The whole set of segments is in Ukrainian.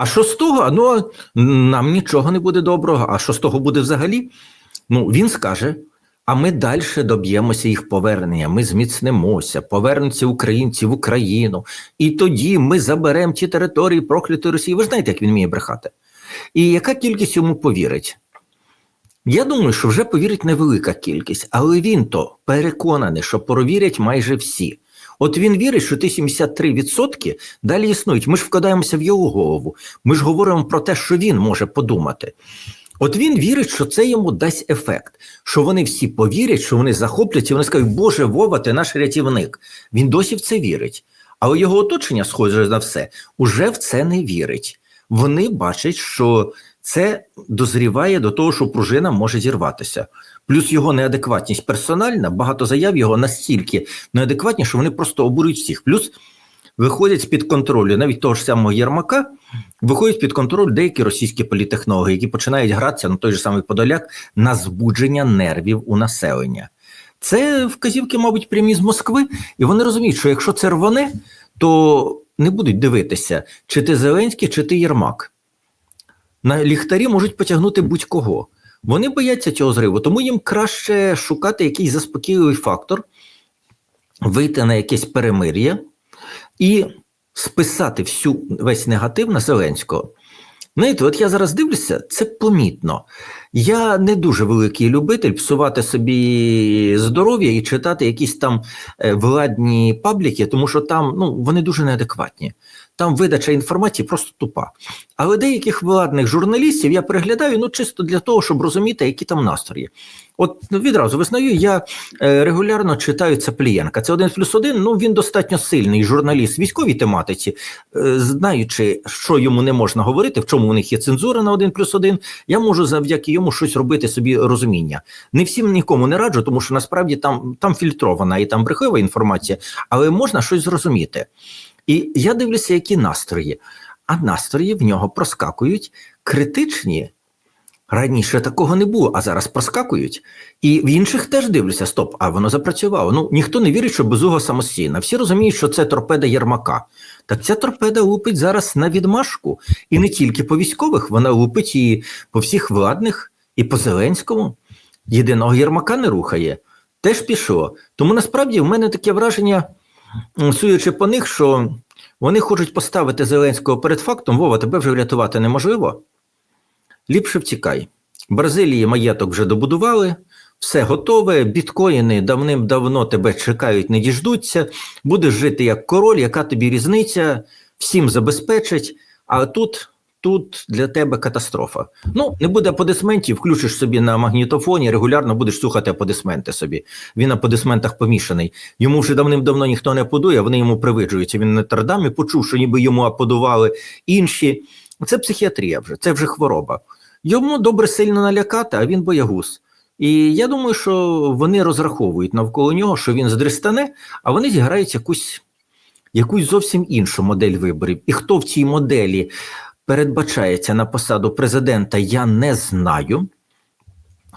А що з того? Ну нам нічого не буде доброго. А що з того буде взагалі? Ну він скаже. А ми далі доб'ємося їх повернення. Ми зміцнимося, повернуться українці в Україну, і тоді ми заберемо ті території проклятої Росії. Ви ж знаєте, як він вміє брехати. І яка кількість йому повірить? Я думаю, що вже повірить невелика кількість, але він то переконаний, що провірять майже всі. От він вірить, що ті 73% далі існують. Ми ж вкладаємося в його голову. Ми ж говоримо про те, що він може подумати. От він вірить, що це йому дасть ефект, що вони всі повірять, що вони захопляться, вони скажуть, Боже, Вова, ти наш рятівник. Він досі в це вірить. Але його оточення, схоже на все, уже в це не вірить. Вони бачать, що це дозріває до того, що пружина може зірватися. Плюс його неадекватність персональна, багато заяв його настільки неадекватні, що вони просто обурюють всіх. Плюс виходять з-під контролю навіть того ж самого Єрмака, виходять під контроль деякі російські політехнологи, які починають гратися на той же самий Подоляк на збудження нервів у населення. Це вказівки, мабуть, прямі з Москви, і вони розуміють, що якщо це рване, то не будуть дивитися, чи ти Зеленський, чи ти Єрмак. На ліхтарі можуть потягнути будь-кого. Вони бояться цього зриву, тому їм краще шукати якийсь заспокійливий фактор, вийти на якесь перемир'я і списати всю весь негатив на Зеленського. Знаєте, от я зараз дивлюся, це помітно. Я не дуже великий любитель псувати собі здоров'я і читати якісь там е, владні пабліки, тому що там ну, вони дуже неадекватні. Там видача інформації просто тупа. Але деяких владних журналістів я переглядаю ну чисто для того, щоб розуміти, які там настрої. От ну, відразу визнаю, я е, регулярно читаю Цеплієнка. Це один плюс один. Ну він достатньо сильний журналіст військовій тематиці, е, знаючи, що йому не можна говорити, в чому у них є цензура на один плюс один. Я можу завдяки йому щось робити собі розуміння. Не всім нікому не раджу, тому що насправді там, там фільтрована і там брехлива інформація, але можна щось зрозуміти. І я дивлюся, які настрої. А настрої в нього проскакують критичні. Раніше такого не було, а зараз проскакують. І в інших теж дивлюся: стоп, а воно запрацювало. Ну ніхто не вірить, що безуга самостійна. Всі розуміють, що це торпеда Єрмака. Так ця торпеда лупить зараз на відмашку. І не тільки по військових, вона лупить і по всіх владних, і по Зеленському. Єдиного Єрмака не рухає. Теж пішло. Тому насправді в мене таке враження, судячи по них, що вони хочуть поставити Зеленського перед фактом: Вова, тебе вже врятувати неможливо. Ліпше втікай. Бразилії маєток вже добудували, все готове. Біткоїни давним-давно тебе чекають, не діждуться. Будеш жити як король, яка тобі різниця, всім забезпечить. А тут тут для тебе катастрофа. Ну, не буде аплодисментів, включиш собі на магнітофоні, регулярно будеш слухати аплодисменти собі. Він на аплодисментах помішаний. Йому вже давним-давно ніхто не аплодує, вони йому привиджуються. Він на Тардамі почув, що ніби йому аплодували інші. Це психіатрія вже, це вже хвороба. Йому добре сильно налякати, а він боягуз. І я думаю, що вони розраховують навколо нього, що він здрістане, а вони зіграють якусь, якусь зовсім іншу модель виборів. І хто в цій моделі передбачається на посаду президента, я не знаю.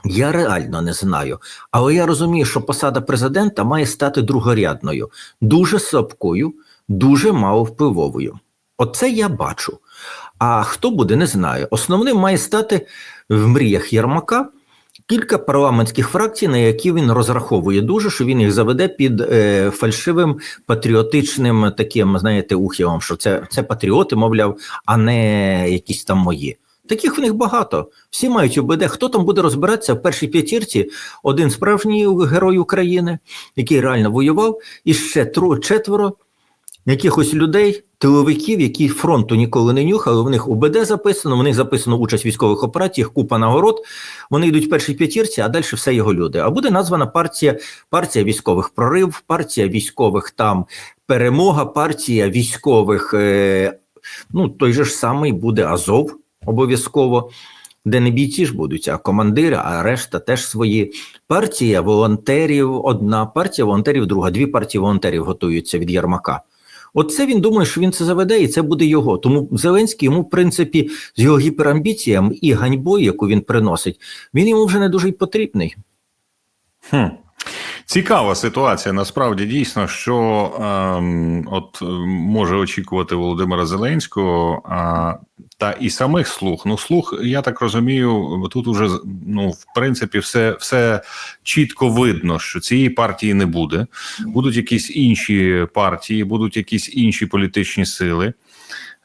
Я реально не знаю. Але я розумію, що посада президента має стати другорядною, дуже слабкою, дуже маловпливовою. Оце я бачу. А хто буде, не знаю. Основним має стати в мріях Єрмака кілька парламентських фракцій, на які він розраховує дуже, що він їх заведе під е, фальшивим патріотичним таким, знаєте, ухилом, що це, це патріоти, мовляв, а не якісь там мої. Таких в них багато. Всі мають ОБД. Хто там буде розбиратися в першій п'ятірці? Один справжній герой України, який реально воював, і ще тро, четверо якихось людей, тиловиків, які фронту ніколи не нюхали. В них УБД записано, в них записано участь в військових операціях, купа нагород. Вони йдуть в першій п'ятірці, а далі все його люди. А буде названа партія партія військових прорив, партія військових там перемога, партія військових. Е, ну той же ж самий буде Азов обов'язково. Де не бійці ж будуть, а командири, а решта теж свої. Партія волонтерів, одна партія волонтерів, друга, дві партії волонтерів готуються від Єрмака. Оце він думає, що він це заведе, і це буде його. Тому Зеленський йому, в принципі, з його гіперамбіціями і ганьбою, яку він приносить, він йому вже не дуже й потрібний. Хм. Цікава ситуація. Насправді дійсно, що ем, от може очікувати Володимира Зеленського. А, та і самих слуг. Ну, слуг, я так розумію, тут уже ну, в принципі, все, все чітко видно, що цієї партії не буде. Будуть якісь інші партії, будуть якісь інші політичні сили.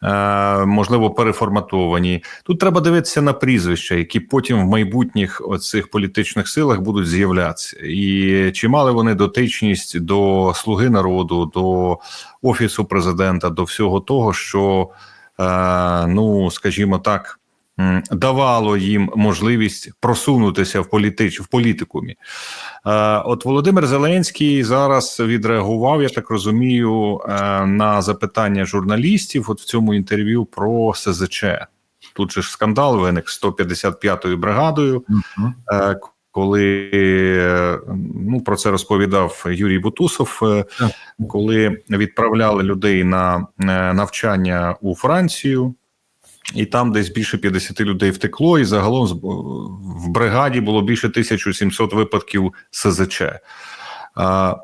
Е, можливо, переформатовані. Тут треба дивитися на прізвища, які потім в майбутніх оцих політичних силах будуть з'являтися, і чи мали вони дотичність до слуги народу, до офісу президента, до всього того, що ну скажімо так. Давало їм можливість просунутися в політич в політикумі. Е, От Володимир Зеленський зараз відреагував, я так розумію, е, на запитання журналістів. От в цьому інтерв'ю про СЗЧ. Тут же ж скандал виник з 155-ю бригадою. Е, Коли е, ну про це розповідав Юрій Бутусов, е, коли відправляли людей на е, навчання у Францію, і там десь більше 50 людей втекло, і загалом в бригаді було більше 1700 випадків СЗЧ. А,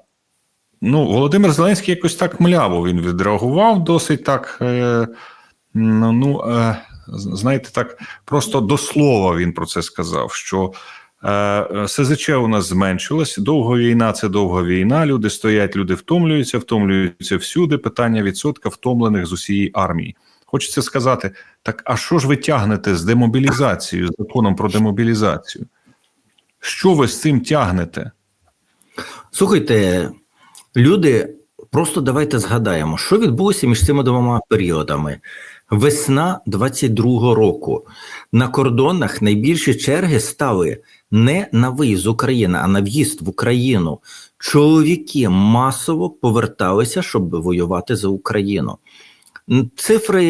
ну, Володимир Зеленський якось так мляво він відреагував, досить так. Е, ну, е, знаєте, так просто до слова він про це сказав. що СЗЧ у нас зменшилось. Довга війна це довга війна. Люди стоять, люди втомлюються, втомлюються всюди. Питання відсотка втомлених з усієї армії. Хочеться сказати: так, а що ж ви тягнете з демобілізацією, з законом про демобілізацію? Що ви з цим тягнете? Слухайте, люди, просто давайте згадаємо, що відбулося між цими двома періодами. Весна 22-го року на кордонах найбільші черги стали не на виїзд з України, а на в'їзд в Україну. Чоловіки масово поверталися, щоб воювати за Україну. Цифри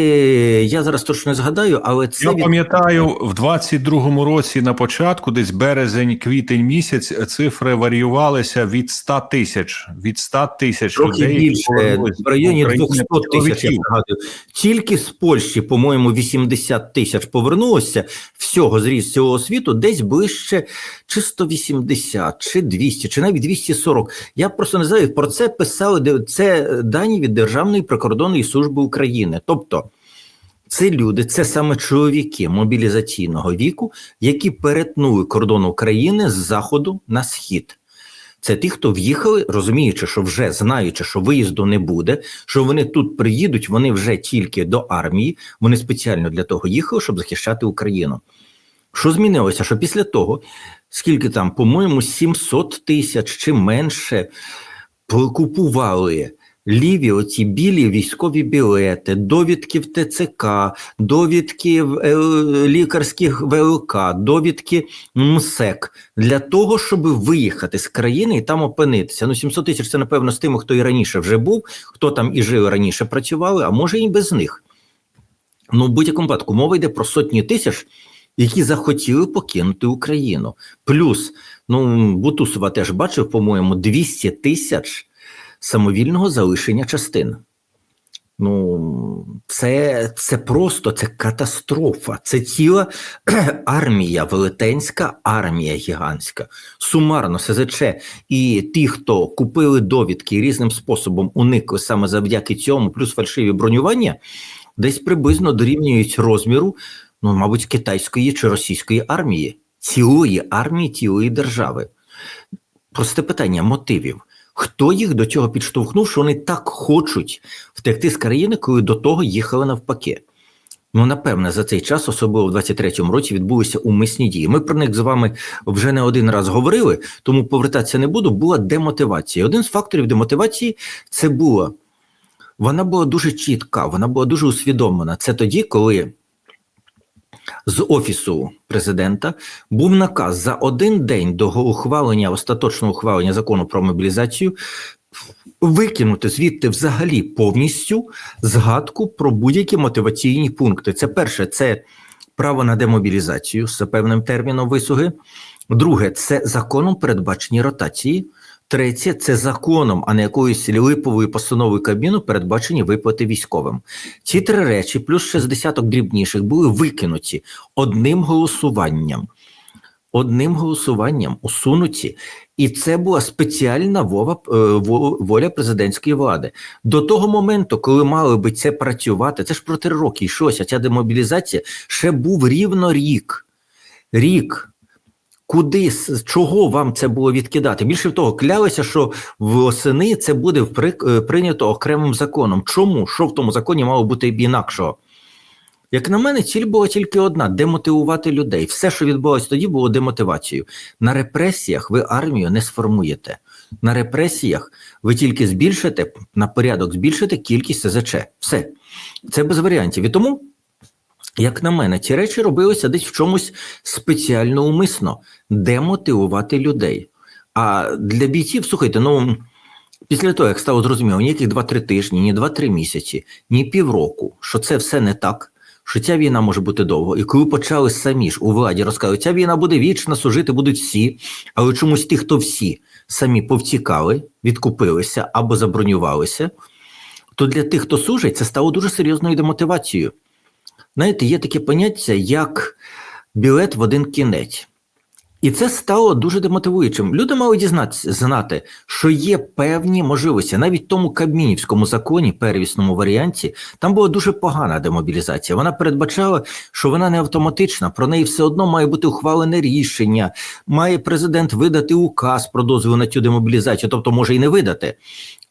я зараз точно не згадаю, але це Я від- пам'ятаю, в 22-му році на початку, десь березень, квітень місяць, цифри варіювалися від 100 тисяч. Від 100 тисяч Трохи людей більше в районі до 200 тисяч. Я пригадую. Тільки з Польщі, по-моєму, 80 тисяч повернулося всього з різ цього світу, десь ближче чи 180, чи 200, чи навіть 240. Я просто не знаю. Про це писали це дані від Державної прикордонної служби України. Тобто. Це люди, це саме чоловіки мобілізаційного віку, які перетнули кордон України з заходу на схід. Це ті, хто в'їхали, розуміючи, що вже знаючи, що виїзду не буде, що вони тут приїдуть, вони вже тільки до армії, вони спеціально для того їхали, щоб захищати Україну. Що змінилося? Що після того, скільки там, по-моєму, 700 тисяч чи менше купували ліві оці білі військові білети, довідки в ТЦК, довідки в е, лікарських ВЛК, довідки МСЕК для того, щоб виїхати з країни і там опинитися. Ну, 700 тисяч це напевно з тими, хто і раніше вже був, хто там і жив раніше працювали, а може і без них. Ну, в будь-якому випадку мова йде про сотні тисяч, які захотіли покинути Україну. Плюс, ну Бутусова теж бачив, по-моєму, 200 тисяч самовільного залишення частин. Ну, це, це просто це катастрофа. Це ціла армія, велетенська армія гігантська. Сумарно СЗЧ і ті, хто купили довідки і різним способом уникли саме завдяки цьому, плюс фальшиві бронювання, десь приблизно дорівнюють розміру, ну, мабуть, китайської чи російської армії, цілої армії, цілої держави. Просте питання мотивів. Хто їх до цього підштовхнув, що вони так хочуть втекти з країни, коли до того їхали навпаки? Ну, напевне, за цей час, особливо в 23-му році, відбулися умисні дії. Ми про них з вами вже не один раз говорили, тому повертатися не буду. Була демотивація. Один з факторів демотивації це було. Вона була дуже чітка, вона була дуже усвідомлена. Це тоді, коли з офісу президента був наказ за один день до ухвалення остаточного ухвалення закону про мобілізацію викинути звідти взагалі повністю згадку про будь-які мотиваційні пункти. Це перше, це право на демобілізацію з певним терміном висуги. Друге, це законом передбачені ротації. Третє це законом, а не якоюсь липовою постановою Кабміну передбачені виплати військовим. Ці три речі, плюс ще з десяток дрібніших, були викинуті одним голосуванням. одним голосуванням усунуті. І це була спеціальна вова, е, воля президентської влади. До того моменту, коли мали би це працювати, це ж про три роки йшлося. Ця демобілізація ще був рівно рік. Рік. Куди з чого вам це було відкидати? Більше того, клялися, що восени це буде впри- е, прийнято окремим законом. Чому? Що в тому законі мало бути інакшого? Як на мене, ціль була тільки одна: демотивувати людей. Все, що відбулося тоді, було демотивацією. На репресіях ви армію не сформуєте. На репресіях ви тільки збільшите на порядок, збільшите кількість СЗЧ. Все. Це без варіантів. І тому, як на мене, ці речі робилися десь в чомусь спеціально умисно демотивувати людей. А для бійців, слухайте, ну. Після того, як стало зрозуміло, ніяких 2-3 тижні, ні 2-3 місяці, ні півроку, що це все не так, що ця війна може бути довго. І коли почали самі ж у владі розказувати, ця війна буде вічна, служити будуть всі, але чомусь ті, хто всі самі повтікали, відкупилися або забронювалися, то для тих, хто служить, це стало дуже серйозною демотивацією. Знаєте, є таке поняття, як білет в один кінець. І це стало дуже демотивуючим. Люди мали дізнатися знати, що є певні можливості. Навіть в тому Кабмінівському законі, первісному варіанті, там була дуже погана демобілізація. Вона передбачала, що вона не автоматична, про неї все одно має бути ухвалене рішення, має президент видати указ про дозвіл на цю демобілізацію, тобто може і не видати.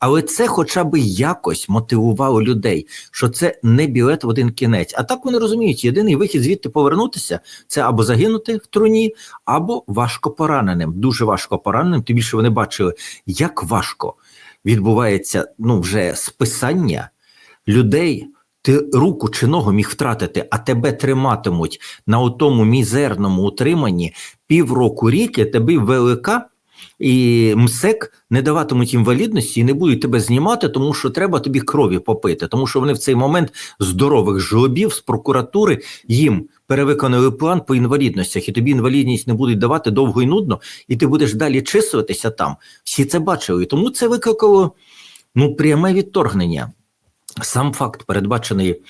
Але це хоча б якось мотивувало людей, що це не білет в один кінець. А так вони розуміють, єдиний вихід звідти повернутися це або загинути в труні, або важко пораненим, дуже важко пораненим. Тим більше вони бачили, як важко відбувається ну вже списання людей. Ти руку чи ногу міг втратити, а тебе триматимуть на тому мізерному утриманні півроку рік, і тебе велика і МСЕК не даватимуть інвалідності і не будуть тебе знімати, тому що треба тобі крові попити, тому що вони в цей момент здорових жлобів з прокуратури їм перевиконали план по інвалідностях, і тобі інвалідність не будуть давати довго і нудно, і ти будеш далі числитися там. Всі це бачили. І тому це викликало ну пряме відторгнення. Сам факт, передбачений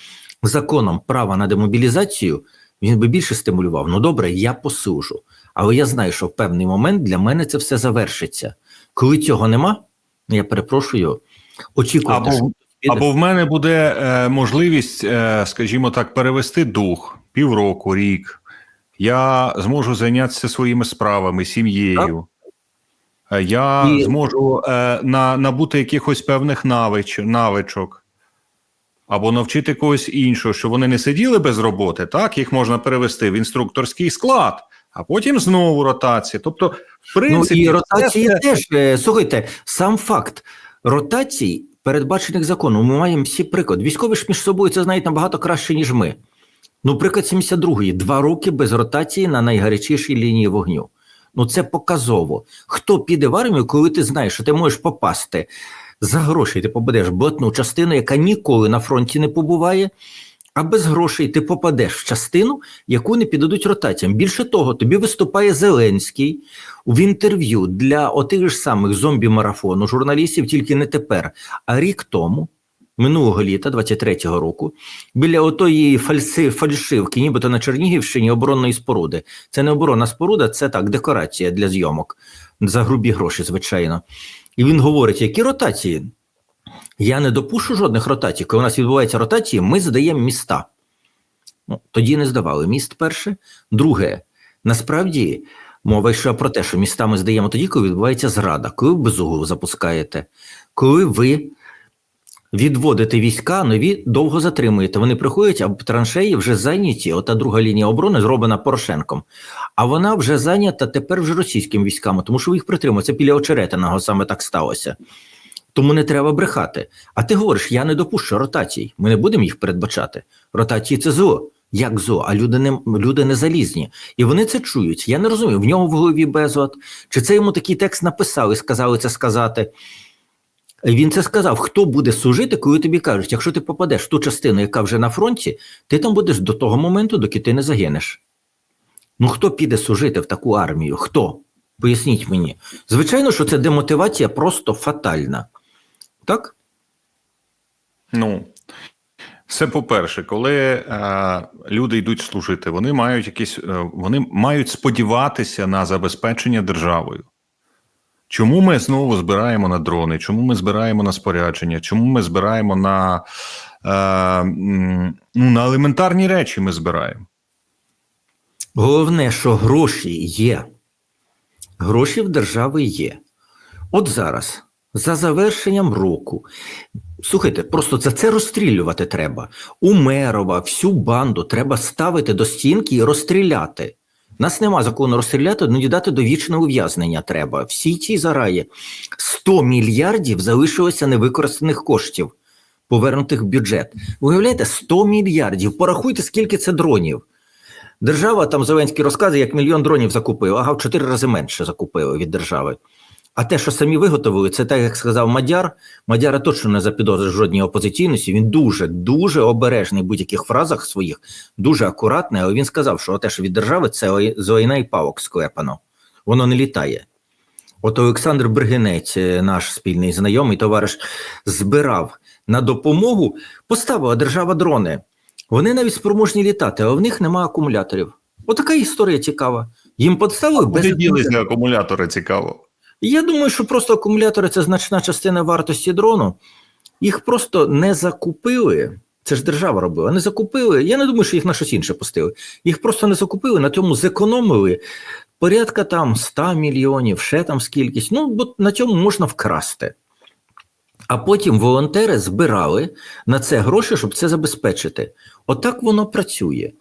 законом права на демобілізацію, він би більше стимулював. Ну добре, я посужу. Але я знаю, що в певний момент для мене це все завершиться. Коли цього нема, я перепрошую, очікувати, Або- що. Або в мене буде е, можливість, е, скажімо так, перевести дух півроку, рік. Я зможу зайнятися своїми справами, сім'єю. Е, Я І- зможу е, на, набути якихось певних навич, навичок. Або навчити когось іншого, що вони не сиділи без роботи, так їх можна перевести в інструкторський склад, а потім знову ротація. Тобто, в Ну принципі, і ротації все- теж е, слухайте, сам факт ротацій, передбачених законом, ми маємо всі приклад. Військові ж між собою це знають набагато краще, ніж ми. Ну, приклад 72-ї, два роки без ротації на найгарячішій лінії вогню. Ну це показово. Хто піде в армію, коли ти знаєш, що ти можеш попасти за гроші, ти попадеш в блатну частину, яка ніколи на фронті не побуває. А без грошей ти попадеш в частину, яку не піддадуть ротаціям. Більше того, тобі виступає Зеленський в інтерв'ю для отих ж самих зомбі-марафону журналістів, тільки не тепер, а рік тому, минулого літа, 23-го року, біля отої фальси, фальшивки, нібито на Чернігівщині оборонної споруди. Це не оборонна споруда, це так, декорація для зйомок за грубі гроші, звичайно. І він говорить, які ротації? Я не допущу жодних ротацій. Коли у нас відбуваються ротації, ми здаємо міста. Ну, тоді не здавали міст перше. Друге, насправді мова йшла про те, що міста ми здаємо тоді, коли відбувається зрада, коли ви безуглу запускаєте, коли ви відводите війська, нові довго затримуєте. Вони приходять, а траншеї вже зайняті. Ота друга лінія оборони зроблена Порошенком. А вона вже зайнята тепер вже російськими військами, тому що ви їх притримують. Це біля Очеретиного саме так сталося. Тому не треба брехати. А ти говориш, я не допущу ротацій. Ми не будемо їх передбачати. Ротації це зло. Як зло, а люди не люди не залізні. І вони це чують. Я не розумію, в нього в голові безлад. Чи це йому такий текст написали, сказали це сказати? Він це сказав: хто буде служити, коли тобі кажуть, якщо ти попадеш в ту частину, яка вже на фронті, ти там будеш до того моменту, доки ти не загинеш. Ну хто піде служити в таку армію? Хто? Поясніть мені. Звичайно, що це демотивація просто фатальна. Так? Ну, Це по-перше, коли е, люди йдуть служити, вони мають якісь, е, вони мають сподіватися на забезпечення державою. Чому ми знову збираємо на дрони? Чому ми збираємо на спорядження? Чому ми збираємо на, е, ну, на елементарні речі ми збираємо? Головне, що гроші є. Гроші в держави є. От зараз, за завершенням року, слухайте, просто за це розстрілювати треба. Умерова, всю банду треба ставити до стінки і розстріляти. Нас нема закону розстріляти, ну і дати довічне ув'язнення треба. Всі ті зараї 100 мільярдів залишилося невикористаних коштів, повернутих в бюджет. Уявляєте, 100 мільярдів. Порахуйте, скільки це дронів. Держава там Зеленський розказує, як мільйон дронів закупив, ага, в чотири рази менше закупили від держави. А те, що самі виготовили, це так, як сказав Мадяр. Мадяра точно не запідозрив жодній опозиційності. Він дуже, дуже обережний в будь-яких фразах своїх, дуже акуратний, але він сказав, що те, що від держави, це з війна і павок склепано. Воно не літає. От Олександр Бригинець, е, наш спільний знайомий товариш, збирав на допомогу, поставила держава дрони. Вони навіть спроможні літати, але в них немає акумуляторів. Отака історія цікава. Їм поставили без Куди ділися акумулятори цікаво? Я думаю, що просто акумулятори це значна частина вартості дрону. Їх просто не закупили. Це ж держава робила. Не закупили. Я не думаю, що їх на щось інше пустили. Їх просто не закупили, на цьому зекономили порядка там 100 мільйонів, ще там скількись. Ну, бо на цьому можна вкрасти. А потім волонтери збирали на це гроші, щоб це забезпечити. Отак воно працює.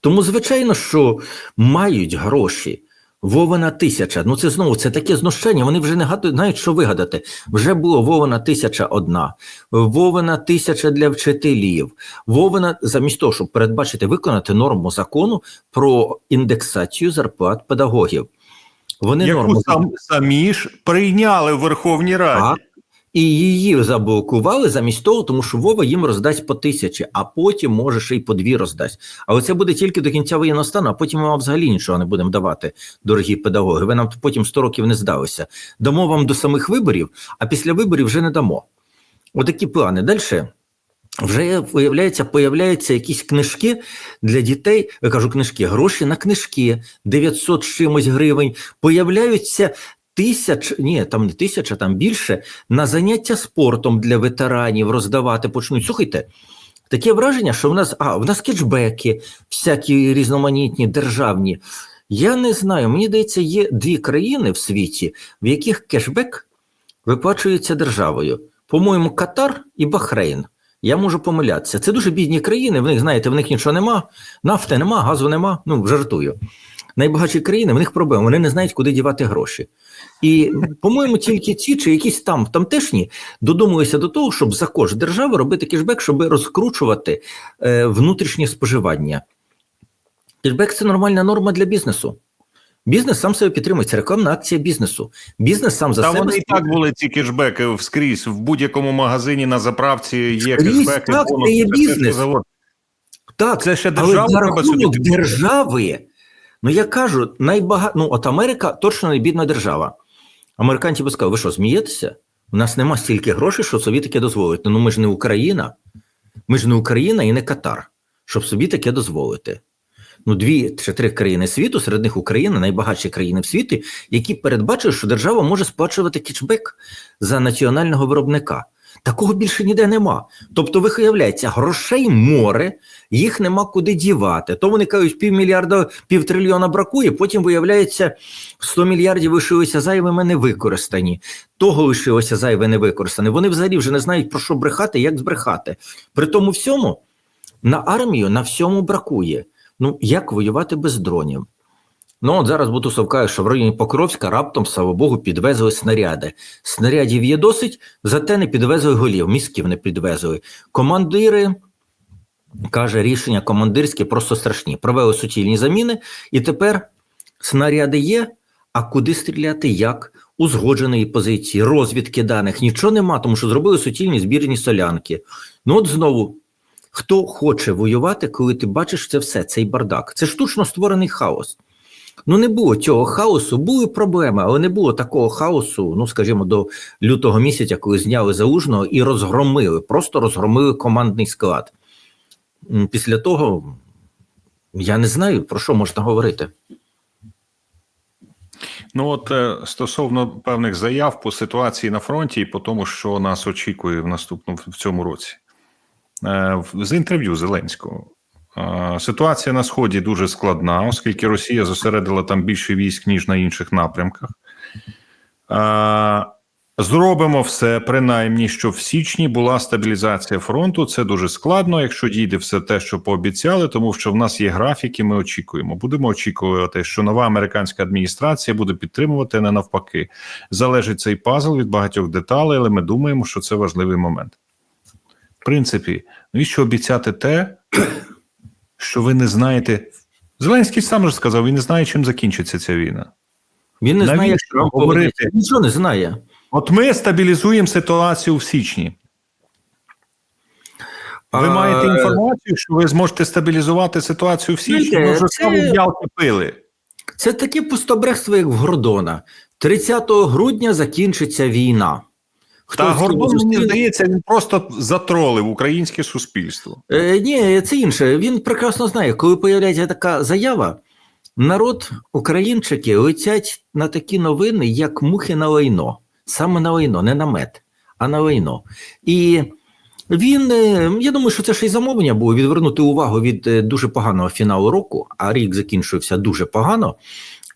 Тому, звичайно, що мають гроші. Вована тисяча. Ну це знову це таке знущання. Вони вже не гадують, знають, що вигадати. Вже було Вована тисяча одна, Вована тисяча для вчителів. Вована, замість того, щоб передбачити виконати норму закону про індексацію зарплат педагогів. Вони Яку норму сам, самі ж прийняли в Верховній Раді. так, і її заблокували замість того, тому що Вова їм роздасть по тисячі, а потім може ще й по дві роздасть. Але це буде тільки до кінця воєнного стану, а потім ми вам взагалі нічого не будемо давати, дорогі педагоги. Ви нам потім 100 років не здалися. Дамо вам до самих виборів, а після виборів вже не дамо. Отакі плани. Далі. Вже виявляється, появляються якісь книжки для дітей. Я кажу, книжки, гроші на книжки, 900 чимось гривень. Появляються тисяч, ні, там не тисяча, там більше на заняття спортом для ветеранів роздавати почнуть. Слухайте, таке враження, що в нас а в нас кетчбеки, всякі різноманітні державні. Я не знаю. Мені здається, є дві країни в світі, в яких кешбек виплачується державою. По-моєму, Катар і Бахрейн. Я можу помилятися. Це дуже бідні країни. В них, знаєте, в них нічого нема, нафти нема, газу нема. Ну, жартую. Найбагатші країни, в них проблеми, вони не знають, куди дівати гроші. І, по-моєму, тільки ці чи якісь там тамтешні додумалися до того, щоб за кошт держави робити кешбек, щоб розкручувати е, внутрішнє споживання. Кешбек це нормальна норма для бізнесу. Бізнес сам себе підтримує, це рекламна акція бізнесу. Бізнес сам за Та себе вони і так були ці кешбеки вскрізь. В будь-якому магазині на заправці є кешбеки. так, бонуси, це є бізнес. Так, Це ще але за треба рахунок держави. Ну я кажу, найбага... ну от Америка точно не бідна держава. Американці би сказали, ви що, змієтеся? У нас нема стільки грошей, що собі таке дозволити. Ну ми ж не Україна. Ми ж не Україна і не Катар, щоб собі таке дозволити. Ну, дві чи три країни світу, серед них Україна, найбагатші країни в світі, які передбачили, що держава може сплачувати кічбек за національного виробника. Такого більше ніде нема. Тобто, виявляється, грошей море, їх нема куди дівати. То вони кажуть, півмільярда, півтрильйона бракує, потім виявляється, 100 мільярдів лишилися зайвими не використані. Того лишилося зайве не використане. Вони взагалі вже не знають про що брехати, як збрехати. При тому всьому на армію на всьому бракує. Ну як воювати без дронів? Ну от зараз Бутусов каже, що в районі Покровська раптом, слава Богу, підвезли снаряди. Снарядів є досить, зате не підвезли голів, мізків не підвезли. Командири, каже, рішення командирські просто страшні. Провели суцільні заміни, і тепер снаряди є, а куди стріляти, як? Узгодженої позиції, розвідки даних, нічого нема, тому що зробили суцільні збірні солянки. Ну от знову, хто хоче воювати, коли ти бачиш це все, цей бардак? Це штучно створений хаос. Ну, не було цього хаосу, були проблеми, але не було такого хаосу, ну скажімо, до лютого місяця, коли зняли залужного і розгромили, просто розгромили командний склад. після того я не знаю, про що можна говорити. Ну от е, стосовно певних заяв по ситуації на фронті і по тому, що нас очікує в наступному в цьому році, Е, з інтерв'ю Зеленського. Ситуація на сході дуже складна, оскільки Росія зосередила там більше військ ніж на інших напрямках. Зробимо все, принаймні, щоб в січні була стабілізація фронту. Це дуже складно, якщо дійде все те, що пообіцяли, тому що в нас є графіки. Ми очікуємо. Будемо очікувати, що нова американська адміністрація буде підтримувати, не навпаки. Залежить цей пазл від багатьох деталей, але ми думаємо, що це важливий момент. В принципі, навіщо обіцяти те, що ви не знаєте? Зеленський сам же сказав, він не знає, чим закінчиться ця війна. Він не знає, Навіщо Трамп говорити? поведеться. Нічого не знає. От ми стабілізуємо ситуацію в січні. Ви А, маєте інформацію, що ви зможете стабілізувати ситуацію в січні? Ми вже саме ялки пили. Це таке пустобрехство, як в Гордона. 30 грудня закінчиться війна. Та Гордон, мені здається, він просто затролив українське суспільство. Е, ні, це інше. Він прекрасно знає, коли появляється така заява, народ, українчики летять на такі новини, як мухи на лайно. Саме на лайно, не на мед, а на лайно. І він, е, я думаю, що це ще й замовлення було відвернути увагу від е, дуже поганого фіналу року, а рік закінчився дуже погано.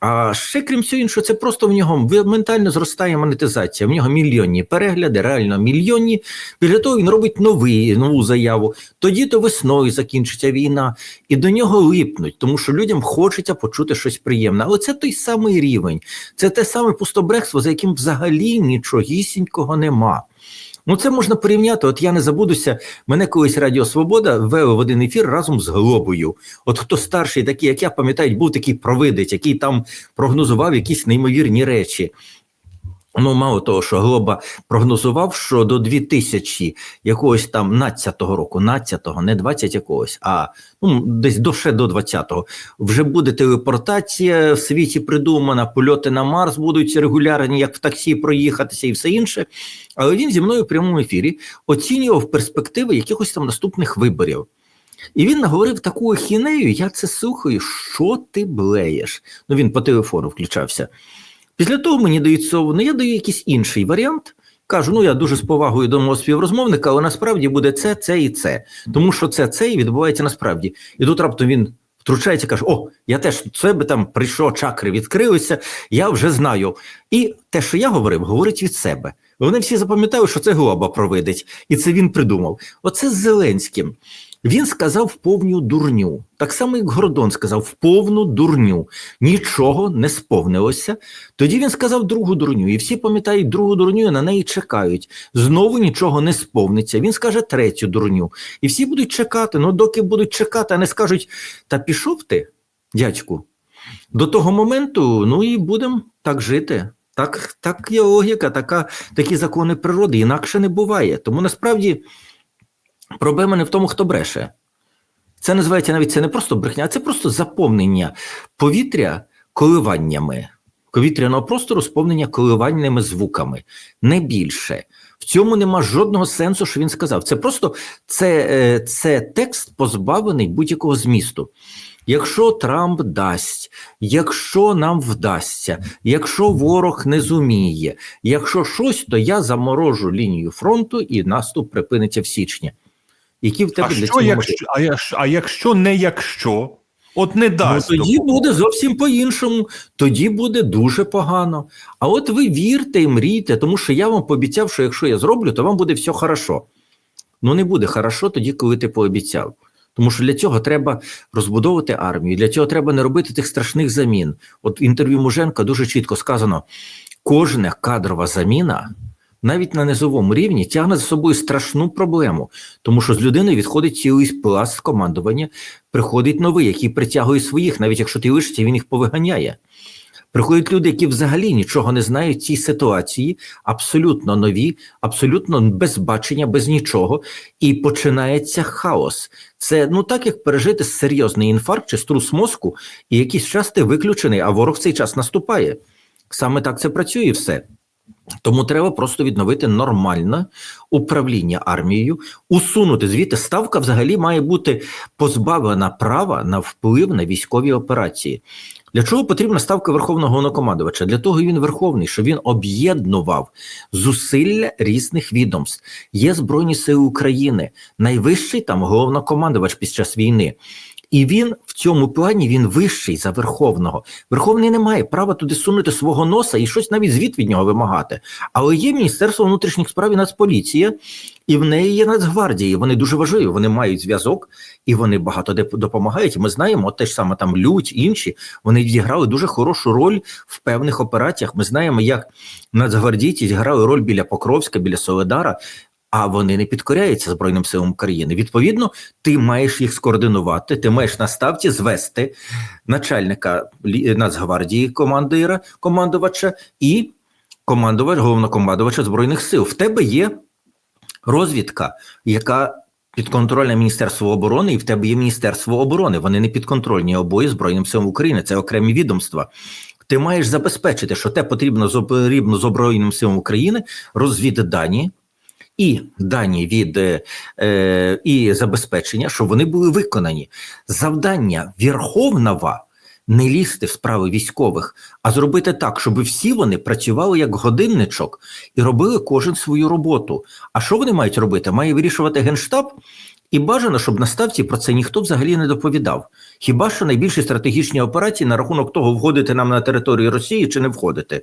А ще крім всього іншого, це просто в нього ментально зростає монетизація. В нього мільйонні перегляди, реально мільйонні. Після того він робить новий, нову заяву. Тоді то весною закінчиться війна, і до нього липнуть, тому що людям хочеться почути щось приємне. Але це той самий рівень, це те саме пустобрехство, за яким взагалі нічогісінького нема. Ну, це можна порівняти. От я не забудуся, мене колись Радіо Свобода ввели в один ефір разом з Глобою. От хто старший, такий, як я пам'ятаю, був такий провидець, який там прогнозував якісь неймовірні речі. Ну, мало того, що Глоба прогнозував, що до 2000 якогось там 12-го року, 12-го, не 20 якогось, а ну, десь до ще до 20-го, вже буде телепортація в світі придумана, польоти на Марс будуть регулярні, як в таксі проїхатися і все інше. Але він зі мною в прямому ефірі оцінював перспективи якихось там наступних виборів. І він наговорив таку ахінею, я це слухаю, що ти блеєш? Ну він по телефону включався. Після того мені дають слово, ну я даю якийсь інший варіант. Кажу, ну я дуже з повагою до мого співрозмовника, але насправді буде це, це і це. Тому що це, це і відбувається насправді. І тут раптом він втручається, каже: О, я теж в себе там прийшов, чакри відкрилися, я вже знаю. І те, що я говорив, говорить від себе. Вони всі запам'ятали, що це Глоба провидить, і це він придумав. Оце з Зеленським. Він сказав в повню дурню. Так само, як Гордон сказав, в повну дурню. Нічого не сповнилося. Тоді він сказав другу дурню, і всі пам'ятають другу дурню, і на неї чекають. Знову нічого не сповниться. Він скаже третю дурню. І всі будуть чекати. Ну, доки будуть чекати, а не скажуть: та пішов ти, дядьку. До того моменту, ну і будемо так жити. Так, так є логіка, така, такі закони природи, інакше не буває. Тому насправді проблема не в тому, хто бреше. Це називається навіть це не просто брехня, а це просто заповнення повітря коливаннями, повітряного простору сповнення коливаннями звуками, не більше. В цьому нема жодного сенсу, що він сказав. Це просто це, е, це текст позбавлений будь-якого змісту. Якщо Трамп дасть, якщо нам вдасться, якщо ворог не зуміє, якщо щось, то я заморожу лінію фронту і наступ припиниться в січні. Які в тебе А для що, цього якщо, а, якщо, а якщо не якщо? От не Ну, дасть. тоді допомоги. буде зовсім по-іншому, тоді буде дуже погано. А от ви вірте і мрійте, тому що я вам пообіцяв, що якщо я зроблю, то вам буде все хорошо. Ну не буде хорошо тоді, коли ти пообіцяв. Тому що для цього треба розбудовувати армію, для цього треба не робити тих страшних замін. От в інтерв'ю Муженка дуже чітко сказано: кожна кадрова заміна, навіть на низовому рівні, тягне за собою страшну проблему, тому що з людини відходить цілий пласт командування, приходить новий, який притягує своїх, навіть якщо ти лишишся, він їх повиганяє. Приходять люди, які взагалі нічого не знають в цій ситуації, абсолютно нові, абсолютно без бачення, без нічого, і починається хаос. Це ну так як пережити серйозний інфаркт чи струс мозку, і якийсь час ти виключений, а ворог в цей час наступає. Саме так це працює і все. Тому треба просто відновити нормальне управління армією, усунути звідти ставка взагалі має бути позбавлена права на вплив на військові операції. Для чого потрібна ставка Верховного Головнокомандувача? Для того він верховний, що він об'єднував зусилля різних відомств. Є Збройні Сили України, найвищий там головнокомандувач під час війни. І він в цьому плані він вищий за верховного. Верховний не має права туди сунути свого носа і щось навіть звіт від нього вимагати. Але є Міністерство внутрішніх справ і Нацполіція, і в неї є Нацгвардії. Вони дуже важливі. Вони мають зв'язок і вони багато де допомагають. Ми знаємо, от те ж саме там Людь, інші вони відіграли дуже хорошу роль в певних операціях. Ми знаємо, як нацгвардійці зіграли роль біля Покровська, біля Соледара. А вони не підкоряються Збройним силам України. Відповідно, ти маєш їх скоординувати, ти маєш на ставці звести начальника Нацгвардії, командира, командувача і командувач, головнокомандувача Збройних сил. В тебе є розвідка, яка підконтрольна Міністерству оборони, і в тебе є Міністерство оборони. Вони не підконтрольні обоє Збройним силам України. Це окремі відомства. Ти маєш забезпечити, що те потрібно з потрібно Збройним силам України розвіддані і дані від е, е, і забезпечення, щоб вони були виконані. Завдання Верховного не лізти в справи військових, а зробити так, щоб всі вони працювали як годинничок і робили кожен свою роботу. А що вони мають робити? Має вирішувати генштаб. І бажано, щоб на ставці про це ніхто взагалі не доповідав. Хіба що найбільші стратегічні операції на рахунок того, входити нам на територію Росії чи не входити.